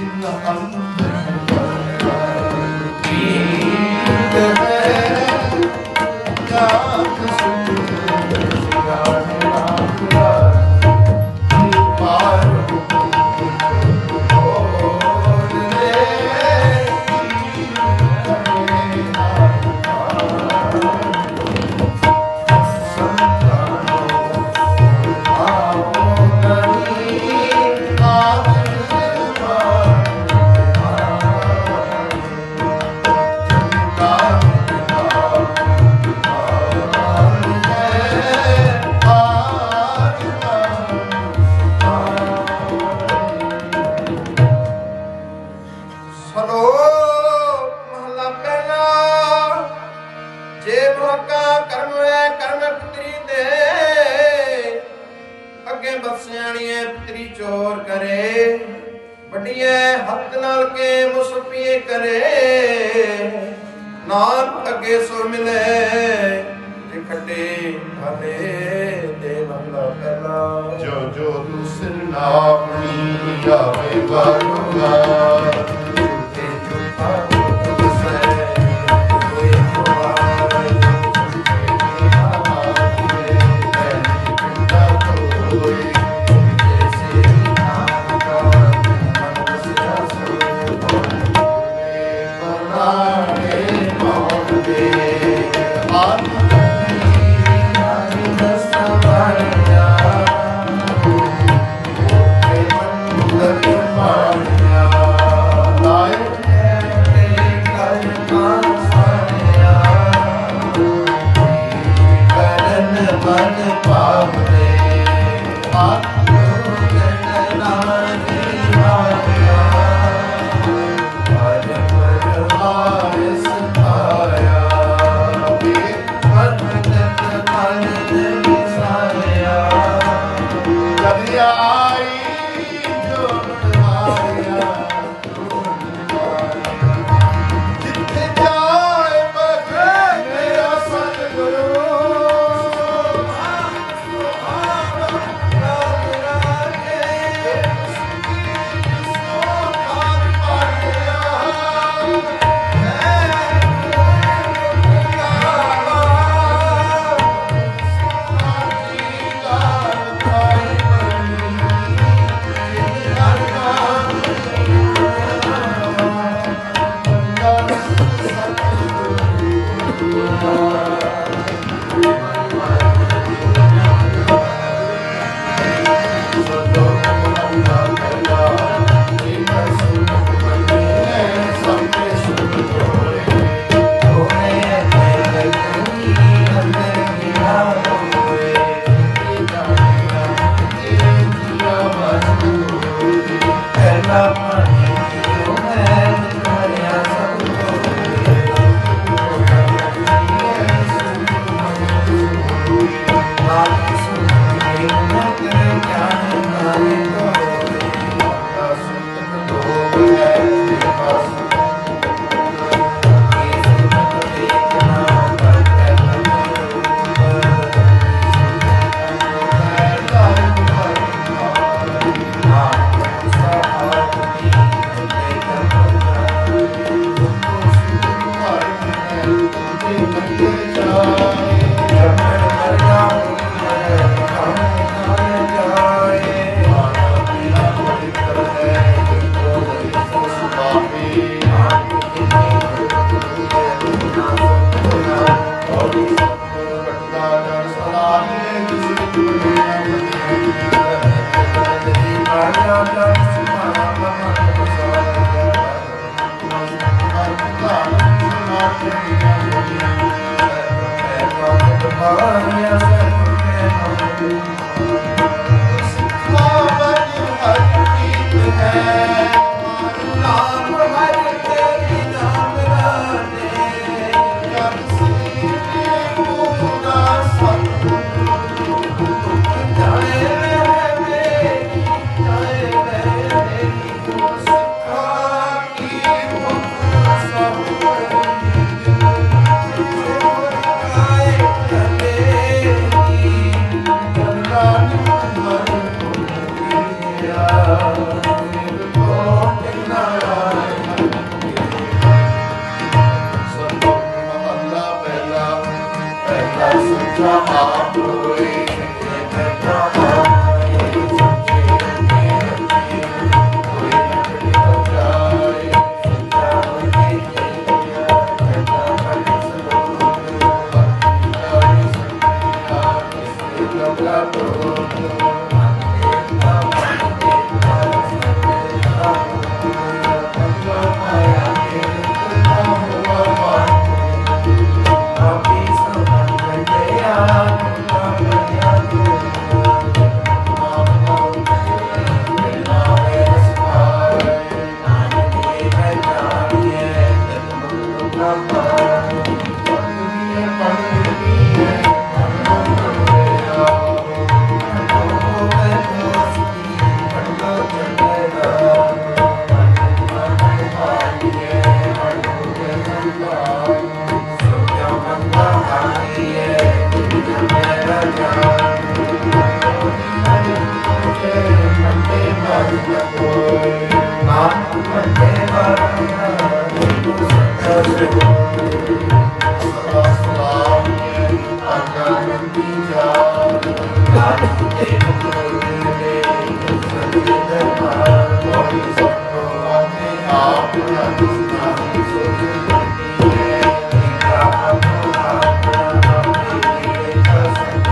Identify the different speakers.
Speaker 1: acılandım ਜੇ ਭੋਕਾ ਕਰਮ ਹੈ ਕਰਮ ਪੁੱਤਰੀ ਦੇ ਅੱਗੇ ਬਸਿਆਣੀਏ ਪੁੱਤਰੀ ਚੋਰ ਕਰੇ, ਵੱਡੀਏ ਹੱਥ ਨਾਲ ਕੇ ਮੁਸਪੀਏ ਕਰੇ ਨਾਨਕ ਅੱਗੇ ਸੋ ਮਿਲੇ, ਜੇ ਖੱਟੇ ਖਾਲੇ ਦੇ ਪਹਿਲਾ।
Speaker 2: ਜੋ ਜੋ ਤੂੰ ਸਿਰਨਾਪਣੀ ਜਾਵੇ ਵਾਰੁਗਾ
Speaker 1: ਤੇ Hare ਮਾਰੀਆਂ cho
Speaker 2: mọi
Speaker 1: người